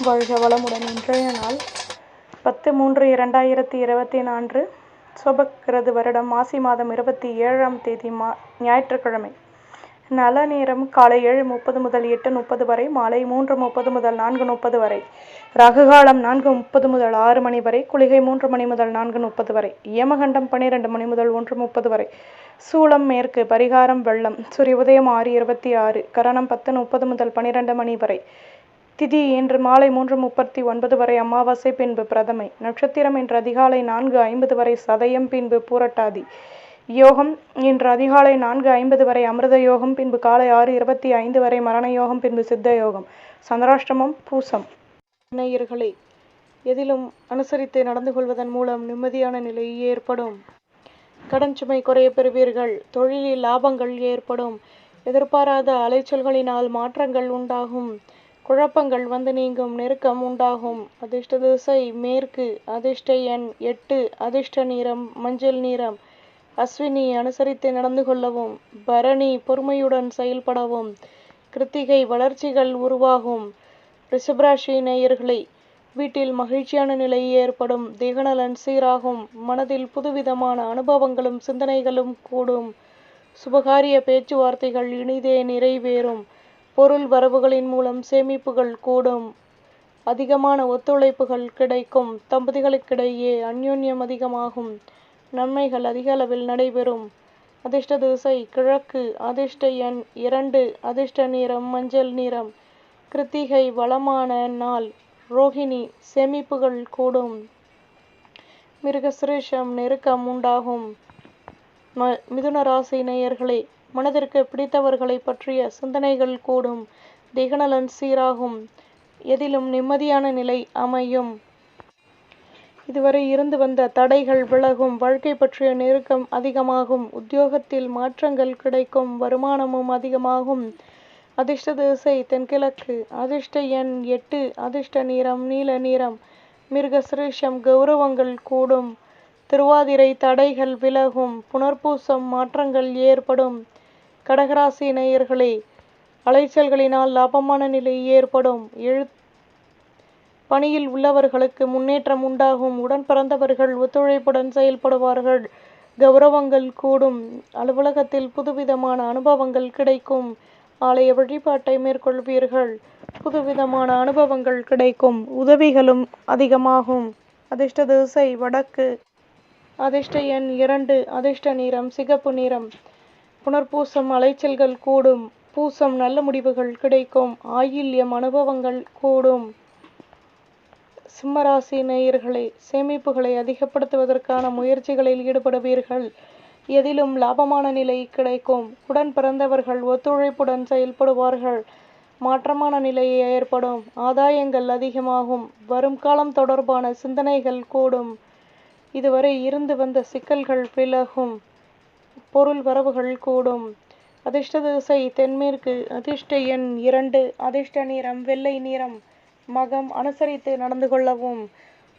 வாழ்க வளமுடன் இன்றைய நாள் பத்து மூன்று இரண்டாயிரத்தி இருபத்தி நான்கு சுபக்கிருது வருடம் மாசி மாதம் இருபத்தி ஏழாம் தேதி மா ஞாயிற்றுக்கிழமை. நல நேரம் காலை ஏழு முப்பது முதல் எட்டு முப்பது வரை மாலை மூன்று முப்பது முதல் நான்கு முப்பது வரை ரகுகாலம் நான்கு முப்பது முதல் ஆறு மணி வரை குளிகை மூன்று மணி முதல் நான்கு முப்பது வரை யமகண்டம் பன்னிரெண்டு மணி முதல் ஒன்று முப்பது வரை சூளம் மேற்கு பரிகாரம் வெள்ளம் சூரிய உதயம் ஆறு இருபத்தி ஆறு கரணம் பத்து முப்பது முதல் பன்னிரெண்டு மணி வரை திதி இன்று மாலை மூன்று முப்பத்தி ஒன்பது வரை அமாவாசை பின்பு பிரதமை. நட்சத்திரம் இன்று அதிகாலை நான்கு ஐம்பது வரை சதயம் பின்பு பூரட்டாதி. யோகம் இன்று அதிகாலை நான்கு ஐம்பது வரை அமிர்த யோகம் பின்பு காலை ஆறு இருபத்தி ஐந்து வரை மரண யோகம் பின்பு சித்த யோகம். சந்திராஷ்டமம் பூசம். நேயர்களே எதிலும் அனுசரித்து நடந்து கொள்வதன் மூலம் நிம்மதியான நிலை ஏற்படும். கடன் சுமை குறைய பெறுவீர்கள் தொழிலில் லாபங்கள் ஏற்படும். எதிர்பாராத அலைச்சல்களினால் மாற்றங்கள் உண்டாகும். குழப்பங்கள் வந்து நீங்கும் நெருக்கம் உண்டாகும். அதிர்ஷ்ட திசை மேற்கு அதிர்ஷ்ட எண் எட்டு அதிர்ஷ்ட நிறம் மஞ்சள் நிறம். அஸ்வினி அனுசரித்து நடந்து கொள்ளவும் பரணி பொறுமையுடன் செயல்படவும் கிருத்திகை வளர்ச்சிகள் உருவாகும். ரிஷபராசி நேயர்களை வீட்டில் மகிழ்ச்சியான நிலை ஏற்படும் தேகநலன் சீராகும் மனதில் புதுவிதமான அனுபவங்களும் சிந்தனைகளும் கூடும். சுபகாரிய பேச்சுவார்த்தைகள் இனிதே நிறைவேறும். பொருள் வரவுகளின் மூலம் சேமிப்புகள் கூடும். அதிகமான ஒத்துழைப்புகள் கிடைக்கும். தம்பதிகளுக்கிடையே அந்யோன்யம் அதிகமாகும். நன்மைகள் அதிக அளவில் நடைபெறும். அதிர்ஷ்ட திசை கிழக்கு அதிர்ஷ்ட எண் இரண்டு அதிர்ஷ்ட நிறம் மஞ்சள் நிறம். கிருத்திகை வளமான நாள் ரோஹிணி சேமிப்புகள் கூடும். மிருகசிரேஷம் நெருக்கம் உண்டாகும். ம மிதுன ராசி நேயர்களே மனதிற்கு பிடித்தவர்களை பற்றிய சிந்தனைகள் கூடும். திகநலன் சீராகும். எதிலும் நிம்மதியான நிலை அமையும். இதுவரை இருந்து வந்த தடைகள் விலகும். வாழ்க்கை பற்றிய நெருக்கம் அதிகமாகும். உத்தியோகத்தில் மாற்றங்கள் கிடைக்கும். வருமானமும் அதிகமாகும். அதிர்ஷ்ட திசை தென்கிழக்கு. அதிர்ஷ்ட எண் எட்டு. அதிர்ஷ்ட நிறம் நீல நிறம். மிருகசிரேஷம் கௌரவங்கள் கூடும். திருவாதிரை தடைகள் விலகும். புனர்பூசம் மாற்றங்கள் ஏற்படும். கடகராசி நேயர்களே அலைச்சல்களினால் லாபமான நிலை ஏற்படும். எழு பணியில் உள்ளவர்களுக்கு முன்னேற்றம் உண்டாகும். உடன் பிறந்தவர்கள் ஒத்துழைப்புடன் செயல்படுவார்கள். கௌரவங்கள் கூடும். அலுவலகத்தில் புதுவிதமான அனுபவங்கள் கிடைக்கும். ஆலய வழிபாட்டை மேற்கொள்வீர்கள். புதுவிதமான அனுபவங்கள் கிடைக்கும். உதவிகளும் அதிகமாகும். அதிர்ஷ்ட திசை வடக்கு. அதிர்ஷ்ட எண் இரண்டு. அதிர்ஷ்ட நிறம் சிகப்பு நிறம். புனர்பூசம் அலைச்சல்கள் கூடும். பூசம் நல்ல முடிவுகள் கிடைக்கும். ஆயில்யம் அனுபவங்கள் கூடும். சிம்மராசி நேயர்களே சேமிப்புகளை அதிகப்படுத்துவதற்கான முயற்சிகளில் ஈடுபடுவீர்கள். எதிலும் லாபமான நிலை கிடைக்கும். உடன் பிறந்தவர்கள் ஒத்துழைப்புடன் செயல்படுவார்கள். மாற்றமான நிலையை ஏற்படும். ஆதாயங்கள் அதிகமாகும். வரும் காலம் தொடர்பான சிந்தனைகள் கூடும். இதுவரை இருந்து வந்த சிக்கல்கள் விலகும். பொருள் வரவுகள் கூடும். அதிர்ஷ்ட திசை தென்மேற்கு அதிர்ஷ்ட எண் இரண்டு அதிர்ஷ்ட நிறம் வெள்ளை நிறம். மகம் அனுசரித்து நடந்து கொள்ளவும்.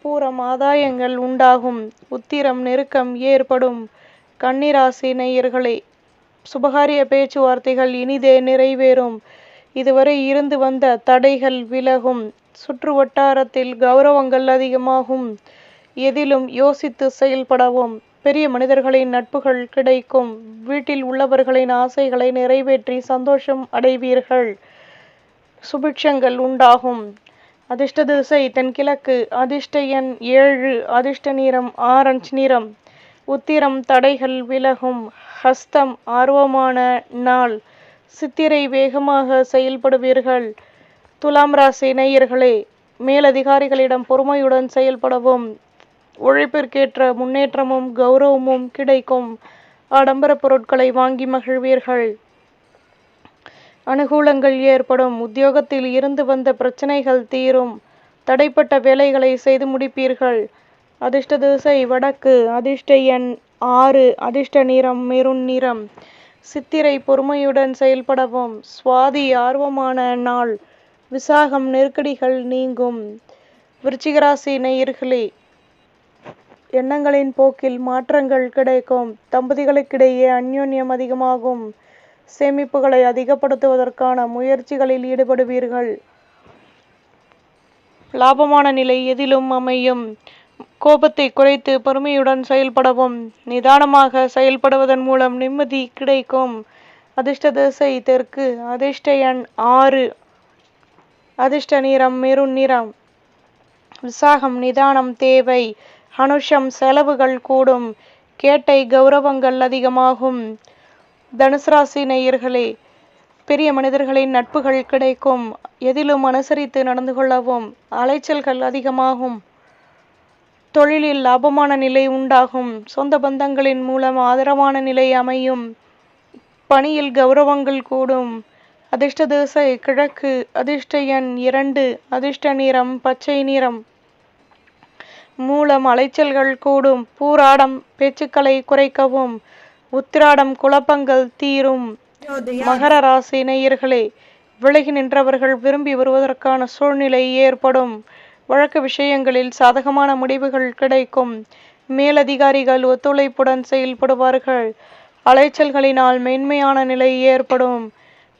பூரம் ஆதாயங்கள் உண்டாகும். உத்திரம் நெருக்கம் ஏற்படும். கன்னிராசி நேயர்களே சுபகாரிய பேச்சுவார்த்தைகள் இனிதே நிறைவேறும். இதுவரை இருந்து வந்த தடைகள் விலகும். சுற்று வட்டாரத்தில் கௌரவங்கள் அதிகமாகும். எதிலும் யோசித்து செயல்படவும். பெரிய மனிதர்களின் நட்புகள் கிடைக்கும். வீட்டில் உள்ளவர்களின் ஆசைகளை நிறைவேற்றி சந்தோஷம் அடைவீர்கள். சுபிட்சங்கள் உண்டாகும். அதிர்ஷ்ட திசை தென்கிழக்கு அதிர்ஷ்ட எண் ஏழு. அதிர்ஷ்ட நிறம் ஆரஞ்சு நிறம். உத்திரம் தடைகள் விலகும். ஹஸ்தம் ஆர்வமான நாள். சித்திரை வேகமாக செயல்படுவீர்கள். துலாம் ராசி நேயர்களே மேலதிகாரிகளிடம் பொறுமையுடன் செயல்படவும். உழைப்பிற்கேற்ற முன்னேற்றமும் கௌரவமும் கிடைக்கும். ஆடம்பர பொருட்களை வாங்கி மகிழ்வீர்கள். அனுகூலங்கள் ஏற்படும். உத்தியோகத்தில் இருந்து வந்த பிரச்சனைகள் தீரும். தடைப்பட்ட வேலைகளை செய்து முடிப்பீர்கள். அதிர்ஷ்ட திசை வடக்கு. அதிர்ஷ்ட எண் ஆறு. அதிர்ஷ்ட நிறம் மெருண் நிறம். சித்திரை பொறுமையுடன் செயல்படவும். சுவாதி ஆர்வமான நாள். விசாகம் நெருக்கடிகள் நீங்கும். விருச்சிகராசி நேயர்களே எண்ணங்களின் போக்கில் மாற்றங்கள் கிடைக்கும். தம்பதிகளுக்கிடையே அந்யோன்யம் அதிகமாகும். சேமிப்புகளை அதிகப்படுத்துவதற்கான முயற்சிகளில் ஈடுபடுவீர்கள். லாபமான நிலை எதிலும் அமையும். கோபத்தை குறைத்து பொறுமையுடன் செயல்படவும் நிதானமாக செயல்படுவதன் மூலம் நிம்மதி கிடைக்கும். அதிர்ஷ்ட திசை தெற்கு அதிர்ஷ்ட எண் ஆறு. அதிர்ஷ்ட நிறம் மெருண் நிறம். விசாகம் நிதானம் தேவை. அனுஷம் செலவுகள் கூடும். கேட்டை கௌரவங்கள் அதிகமாகும். தனுசு ராசி நேயர்களே பெரிய மனிதர்களின் நட்புகள் கிடைக்கும். எதிலும் அனுசரித்து நடந்து கொள்ளவும் அலைச்சல்கள் அதிகமாகும். தொழிலில் லாபமான நிலை உண்டாகும். சொந்த பந்தங்களின் மூலம் ஆதரவான நிலை அமையும். பணியில் கௌரவங்கள் கூடும். அதிர்ஷ்ட திசை கிழக்கு அதிர்ஷ்ட எண் இரண்டு அதிர்ஷ்ட நிறம் பச்சை நிறம். மூலம் அலைச்சல்கள் கூடும். பூராடம் பேச்சுக்களை குறைக்கவும். உத்திராடம் குழப்பங்கள் தீரும். மகர ராசி நேயர்களே விலகி நின்றவர்கள் விரும்பி வருவதற்கான சூழ்நிலை ஏற்படும். வழக்கு விஷயங்களில் சாதகமான முடிவுகள் கிடைக்கும். மேலதிகாரிகள் ஒத்துழைப்புடன் செயல்படுவார்கள். அலைச்சல்களினால் மென்மையான நிலை ஏற்படும்.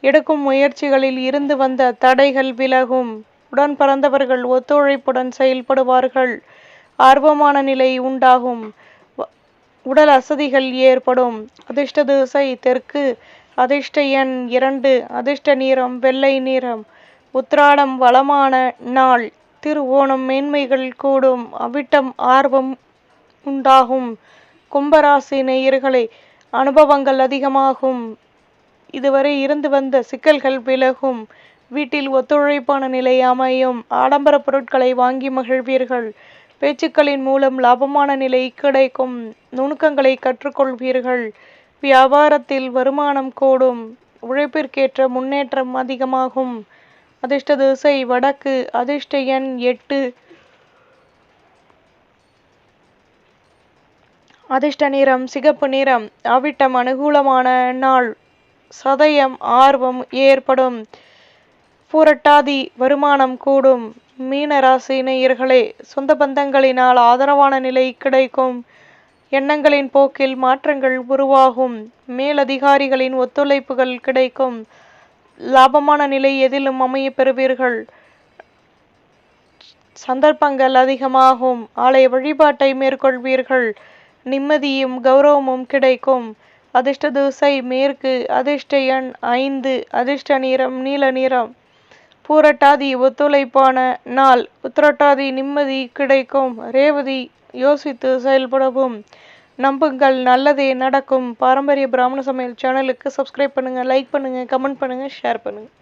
எடுக்கும் முயற்சிகளில் இருந்து வந்த தடைகள் விலகும். உடன் பிறந்தவர்கள் ஒத்துழைப்புடன் செயல்படுவார்கள். ஆர்வமான நிலை உண்டாகும். உடல் அசதிகள் ஏற்படும். அதிர்ஷ்ட திசை தெற்கு. அதிர்ஷ்ட எண் இரண்டு. அதிர்ஷ்ட நிறம் வெள்ளை நிறம். உத்ராடம் வளமான நாள். திருவோணம் மேன்மைகள் கூடும். அவிட்டம் ஆர்வம் உண்டாகும். கும்பராசி நேயர்களை அனுபவங்கள் அதிகமாகும். இதுவரை இருந்து வந்த சிக்கல்கள் விலகும். வீட்டில் ஒத்துழைப்பான நிலை அமையும். ஆடம்பர பொருட்களை வாங்கி மகிழ்வீர்கள். பேச்சுக்களின் மூலம் லாபமான நிலை கிடைக்கும். நுணுக்கங்களை கற்றுக்கொள்வீர்கள். வியாபாரத்தில் வருமானம் கூடும். உழைப்பிற்கேற்ற முன்னேற்றம் அதிகமாகும். அதிர்ஷ்ட திசை வடக்கு அதிர்ஷ்ட எண் எட்டு. அதிர்ஷ்ட நிறம் சிகப்பு நிறம். அவிட்டம் அனுகூலமான நாள். சதயம் ஆர்வம் ஏற்படும். பூரட்டாதி வருமானம் கூடும். மீன ராசி நேயர்களே சொந்த பந்தங்களினால் ஆதரவான நிலை கிடைக்கும். எண்ணங்களின் போக்கில் மாற்றங்கள் உருவாகும். மேலதிகாரிகளின் ஒத்துழைப்புகள் கிடைக்கும். லாபமான நிலை எதிலும் அமைய பெறுவீர்கள். சந்தர்ப்பங்கள் அதிகமாகும். ஆலய வழிபாட்டை மேற்கொள்வீர்கள். நிம்மதியும் கௌரவமும் கிடைக்கும். அதிர்ஷ்ட தூசை மேற்கு அதிர்ஷ்ட எண் ஐந்து அதிர்ஷ்ட நிறம் நீல நிறம். பூரட்டாதி ஒத்துழைப்பான நாள் உத்திரட்டாதி நிம்மதி கிடைக்கும். ரேவதி யோசித்து செயல்படவும். நம்புங்கள் நல்லதே நடக்கும். பாரம்பரிய பிராமண சமையல் சேனலுக்கு சப்ஸ்கிரைப் பண்ணுங்கள் லைக் பண்ணுங்கள் கமெண்ட் பண்ணுங்கள் ஷேர் பண்ணுங்கள்